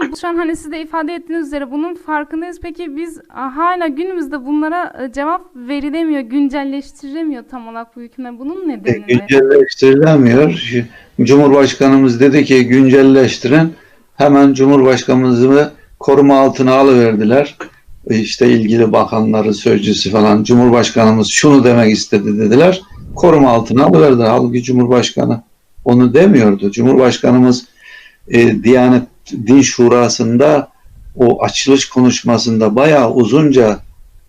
hocam şu an hani siz de ifade ettiğiniz üzere bunun farkındayız. Peki biz hala günümüzde bunlara e, cevap verilemiyor, güncelleştirilemiyor tam olarak bu hüküme. Bunun E, nedeni ne? güncelleştirilemiyor. Cumhurbaşkanımız dedi ki güncelleştirin. Hemen Cumhurbaşkanımızı koruma altına alıverdiler. E, İşte ilgili bakanları, sözcüsü falan. Cumhurbaşkanımız şunu demek istedi dediler. Koruma altına alıverdiler. Halbuki Cumhurbaşkanı onu demiyordu. Cumhurbaşkanımız e, Diyanet Din Şurası'nda o açılış konuşmasında bayağı uzunca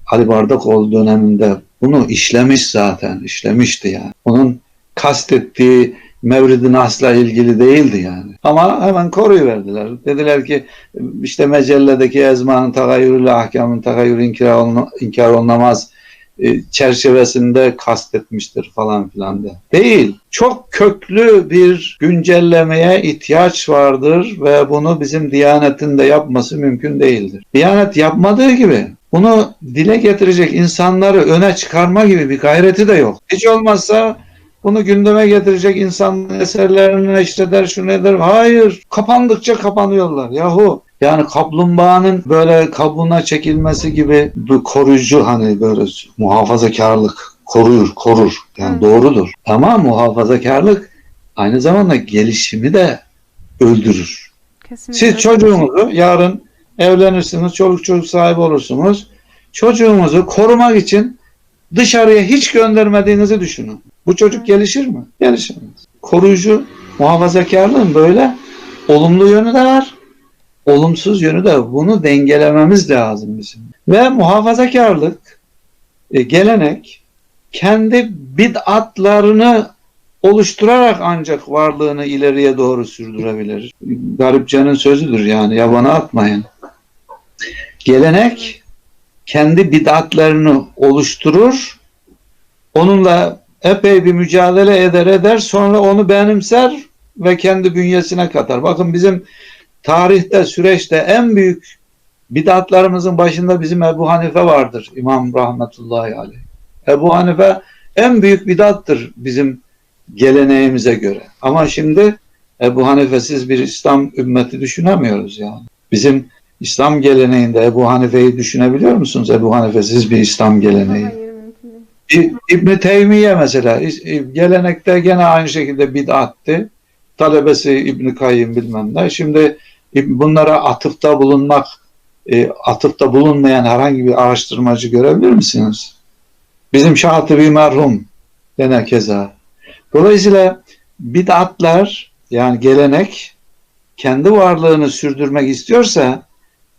Ali Bardakoğlu döneminde bunu işlemiş zaten. işlemişti yani. Onun kastettiği Mevlid-i Nas'la ilgili değildi yani. Ama hemen koruyuverdiler. Dediler ki işte mecelledeki ezmanın tagayyürüyle ahkamın tagayyürü inkar, oluna, inkar olunamaz çerçevesinde kastetmiştir falan filan de. Değil. Çok köklü bir güncellemeye ihtiyaç vardır ve bunu bizim Diyanet'in de yapması mümkün değildir. Diyanet yapmadığı gibi bunu dile getirecek insanları öne çıkarma gibi bir gayreti de yok. Hiç olmazsa bunu gündeme getirecek insan eserlerini neşreder, şunu eder. Hayır. Kapandıkça kapanıyorlar. Yahu yani kaplumbağanın böyle kabuğuna çekilmesi gibi bir koruyucu hani böyle muhafazakarlık korur, korur. Yani Hı. doğrudur. Ama muhafazakarlık aynı zamanda gelişimi de öldürür. Kesinlikle. Siz çocuğunuzu yarın evlenirsiniz, çoluk çocuk sahibi olursunuz. Çocuğunuzu korumak için dışarıya hiç göndermediğinizi düşünün. Bu çocuk gelişir mi? Gelişemez. Koruyucu muhafazakarlığın böyle olumlu yönü de var. Olumsuz yönü de bunu dengelememiz lazım bizim. Ve muhafazakarlık, e, gelenek kendi bid'atlarını oluşturarak ancak varlığını ileriye doğru sürdürebilir. Garipcanın sözüdür yani yabana atmayın. Gelenek kendi bid'atlarını oluşturur. Onunla epey bir mücadele eder eder sonra onu benimser ve kendi bünyesine katar. Bakın bizim tarihte süreçte en büyük bid'atlarımızın başında bizim Ebu Hanife vardır. İmam rahmetullahi aleyh. Ebu Hanife en büyük bid'attır bizim geleneğimize göre. Ama şimdi Ebu Hanifesiz bir İslam ümmeti düşünemiyoruz yani. Bizim İslam geleneğinde Ebu Hanife'yi düşünebiliyor musunuz? Ebu Hanifesiz bir İslam geleneği. Hayır, mümkün değil. İ- İbn-i Teymiye mesela gelenekte gene aynı şekilde bid'atti. Talebesi İbn-i Kayyım bilmem ne. Şimdi bunlara atıfta bulunmak, e, atıfta bulunmayan herhangi bir araştırmacı görebilir misiniz? Bizim Şatibi merhum gene keza. Dolayısıyla bid'atlar yani gelenek kendi varlığını sürdürmek istiyorsa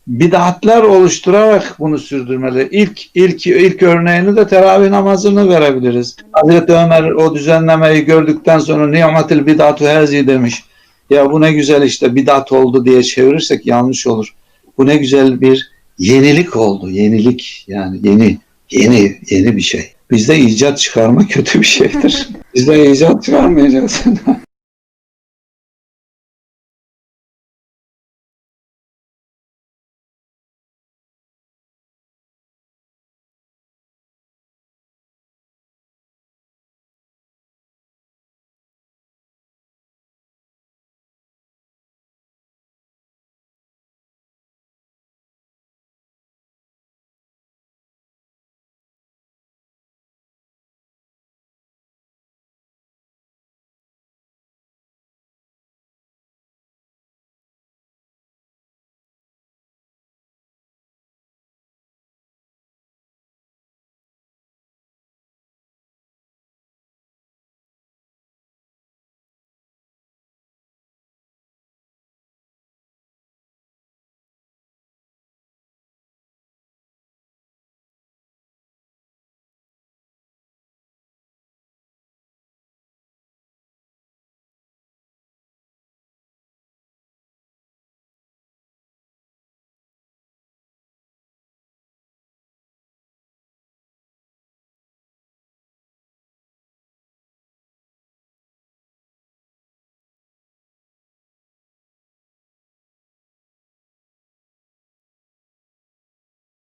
bid'atlar oluşturarak bunu sürdürmeli. İlk ilk ilk örneğini de teravih namazını verebiliriz. Hazreti Ömer o düzenlemeyi gördükten sonra ni'metil bid'atu hazi demiş. Ya bu ne güzel işte bid'at oldu diye çevirirsek yanlış olur. Bu ne güzel bir yenilik oldu. Yenilik yani yeni yeni yeni bir şey. Bizde icat çıkarma kötü bir şeydir. Bizde icat çıkarmayacağız.